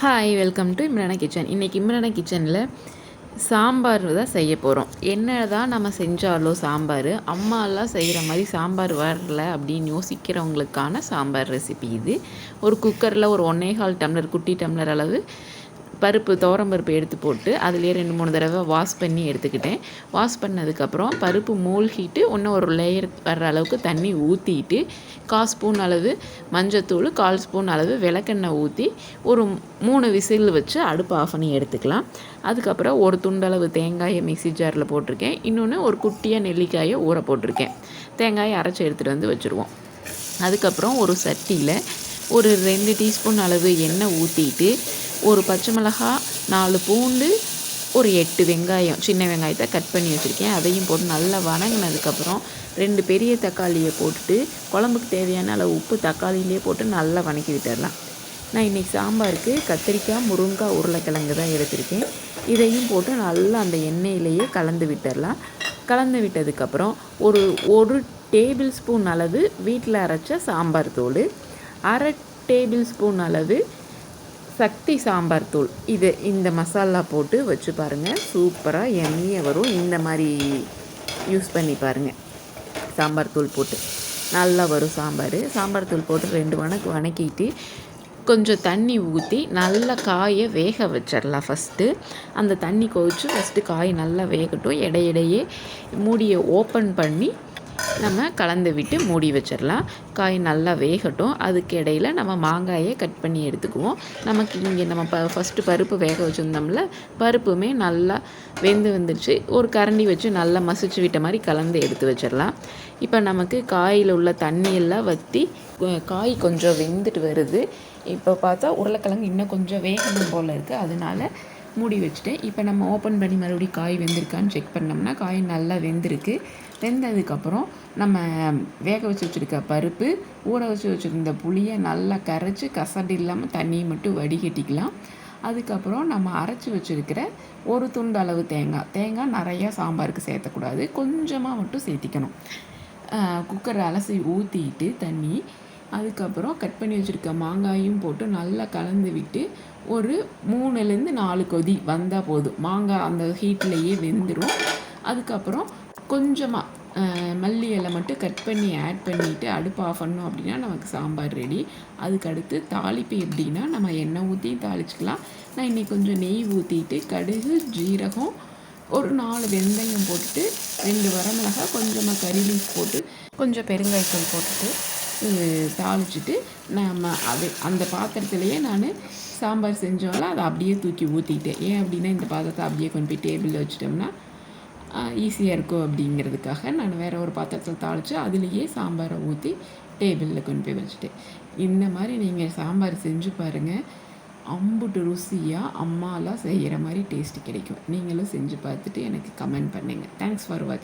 Hi welcome to Imrana kitchen இன்றைக்கி இம்ரானா கிச்சனில் சாம்பார் தான் செய்ய போகிறோம் என்ன தான் நம்ம செஞ்சாலும் சாம்பார் அம்மாலாம் செய்கிற மாதிரி சாம்பார் வரல அப்படின்னு யோசிக்கிறவங்களுக்கான சாம்பார் ரெசிபி இது. ஒரு குக்கரில் ஒரு ஒன்னே கால் டம்ளர் குட்டி டம்ளர் அளவு பருப்பு பருப்பு எடுத்து போட்டு அதுலேயே ரெண்டு மூணு தடவை வாஷ் பண்ணி எடுத்துக்கிட்டேன். வாஷ் பண்ணதுக்கப்புறம் பருப்பு மூழ்கிட்டு இன்னும் ஒரு லேயர் வர்ற அளவுக்கு தண்ணி ஊற்றிட்டு கால் ஸ்பூன் அளவு மஞ்சத்தூள் கால் ஸ்பூன் அளவு விளக்கெண்ணெய் ஊற்றி ஒரு மூணு விசில் வச்சு அடுப்பு ஆஃப் பண்ணி எடுத்துக்கலாம். அதுக்கப்புறம் ஒரு துண்டளவு தேங்காயை மிக்சி ஜாரில் போட்டிருக்கேன். இன்னொன்று ஒரு குட்டியாக நெல்லிக்காயை ஊற போட்டிருக்கேன். தேங்காயை அரைச்சி எடுத்துகிட்டு வந்து வச்சுருவோம். அதுக்கப்புறம் ஒரு சட்டியில் ஒரு ரெண்டு டீஸ்பூன் அளவு எண்ணெய் ஊற்றிட்டு ஒரு பச்சை மிளகா நாலு பூண்டு ஒரு எட்டு வெங்காயம் சின்ன வெங்காயத்தை கட் பண்ணி வச்சுருக்கேன். அதையும் போட்டு நல்லா வணங்கினதுக்கப்புறம் ரெண்டு பெரிய தக்காளியை போட்டுட்டு குழம்புக்கு தேவையான அளவு உப்பு தக்காளியிலே போட்டு நல்லா வணக்கி விட்டுடலாம் நான் இன்றைக்கி சாம்பாருக்கு கத்திரிக்காய் முருங்காய் உருளைக்கிழங்கு தான் எடுத்திருக்கேன். இதையும் போட்டு நல்லா அந்த எண்ணெயிலேயே கலந்து விட்டுடலாம் கலந்து விட்டதுக்கப்புறம் ஒரு ஒரு டேபிள் ஸ்பூன் அளவு வீட்டில் அரைச்ச சாம்பார் தூள் அரை டேபிள் ஸ்பூன் அளவு சக்தி சாம்பார் தூள். இது இந்த மசாலா போட்டு வச்சு பாருங்கள் சூப்பராக எண்ணெயை வரும். இந்த மாதிரி யூஸ் பண்ணி பாருங்கள் சாம்பார் தூள் போட்டு. நல்லா வரும் சாம்பார். சாம்பார் தூள் போட்டு ரெண்டு வணக்கு வணக்கிட்டு கொஞ்சம் தண்ணி ஊற்றி நல்லா காயை வேக வச்சிடலாம் ஃபஸ்ட்டு அந்த தண்ணி கொதிச்சு ஃபஸ்ட்டு காய் நல்லா வேகட்டும். இடையிடையே மூடியை ஓப்பன் பண்ணி நம்ம கலந்து விட்டு மூடி வச்சிடலாம். காய் நல்லா வேகட்டும். அதுக்கு இடையில் நம்ம மாங்காயை கட் பண்ணி எடுத்துக்குவோம். நமக்கு இங்கே நம்ம ப ஃபஸ்ட்டு பருப்பு வேக வச்சுருந்தோம்ல பருப்புமே நல்லா வெந்து வந்துடுச்சு ஒரு கரண்டி வச்சு நல்லா மசிச்சு விட்ட மாதிரி கலந்து எடுத்து வச்சிடலாம். இப்போ நமக்கு காயில் உள்ள தண்ணியெல்லாம் வற்றி காய் கொஞ்சம் வெந்துட்டு வருது. இப்போ பார்த்தா உருளைக்கிழங்கு இன்னும் கொஞ்சம் வேகணும் போல் இருக்குது அதனால மூடி வச்சுட்டேன். இப்போ நம்ம ஓப்பன் பண்ணி மறுபடியும் காய் வெந்திருக்கான்னு செக் பண்ணோம்னா காய் நல்லா வெந்திருக்கு. வெந்ததுக்கப்புறம் நம்ம வேக வச்சு வச்சுருக்க பருப்பு ஊற வச்சு வச்சுருந்த புளியை நல்லா கரைச்சி கசடு இல்லாமல் தண்ணியை மட்டும் வடிகட்டிக்கலாம். அதுக்கப்புறம் நம்ம அரைச்சி வச்சுருக்கிற ஒரு துண்டு அளவு தேங்காய். தேங்காய் நிறையா சாம்பாருக்கு சேர்த்தக்கூடாது. கொஞ்சமாக மட்டும் சேர்த்திக்கணும். குக்கரை அலசி ஊற்றிட்டு தண்ணி அதுக்கப்புறம் கட் பண்ணி வச்சுருக்க மாங்காயும் போட்டு நல்லா கலந்து விட்டு ஒரு மூணுலேருந்து நாலு கொதி வந்தால் போதும். மாங்காய் அந்த ஹீட்லேயே வெந்துடும் அதுக்கப்புறம் கொஞ்சமாக மல்லி இலை மட்டும் கட் பண்ணி ஆட் பண்ணிவிட்டு அடுப்பு ஆஃப் பண்ணோம் அப்படின்னா நமக்கு சாம்பார் ரெடி அதுக்கு அடுத்து தாளிப்பு எப்படின்னா நம்ம எண்ணெய் ஊற்றி தாளிச்சிக்கலாம். நான் இன்றைக்கி கொஞ்சம் நெய் ஊற்றிட்டு கடுகு ஜீரகம் ஒரு நாலு வெந்தயம் போட்டுட்டு ரெண்டு வரமிளகாய் கொஞ்சமாக கறி லீஃப் போட்டு கொஞ்சம் பெருங்காயத்தூள் போட்டுட்டு தாளிச்சிட்டு நம்ம அது அந்த பாத்திரத்துலேயே நான் சாம்பார் செஞ்சோம்ல அதை அப்படியே தூக்கி ஊற்றிக்கிட்டேன் ஏன் அப்படின்னா இந்த பாத்திரத்தை அப்படியே கொண்டு போய் டேபிளில் வச்சிட்டோம்னா ஈஸியாக இருக்கும் அப்படிங்கிறதுக்காக நான் வேறு ஒரு பாத்திரத்தில் தாளித்து அதுலேயே சாம்பாரை ஊற்றி டேபிளில் கொண்டு போய் வச்சுட்டேன். இந்த மாதிரி நீங்கள் சாம்பார் செஞ்சு பாருங்கள் அம்புட்டு ருசியாக அம்மாலாம் செய்கிற மாதிரி டேஸ்ட்டு கிடைக்கும். நீங்களும் செஞ்சு பார்த்துட்டு எனக்கு கமெண்ட் பண்ணுங்கள் தேங்க்ஸ் ஃபார் வாட்சிங்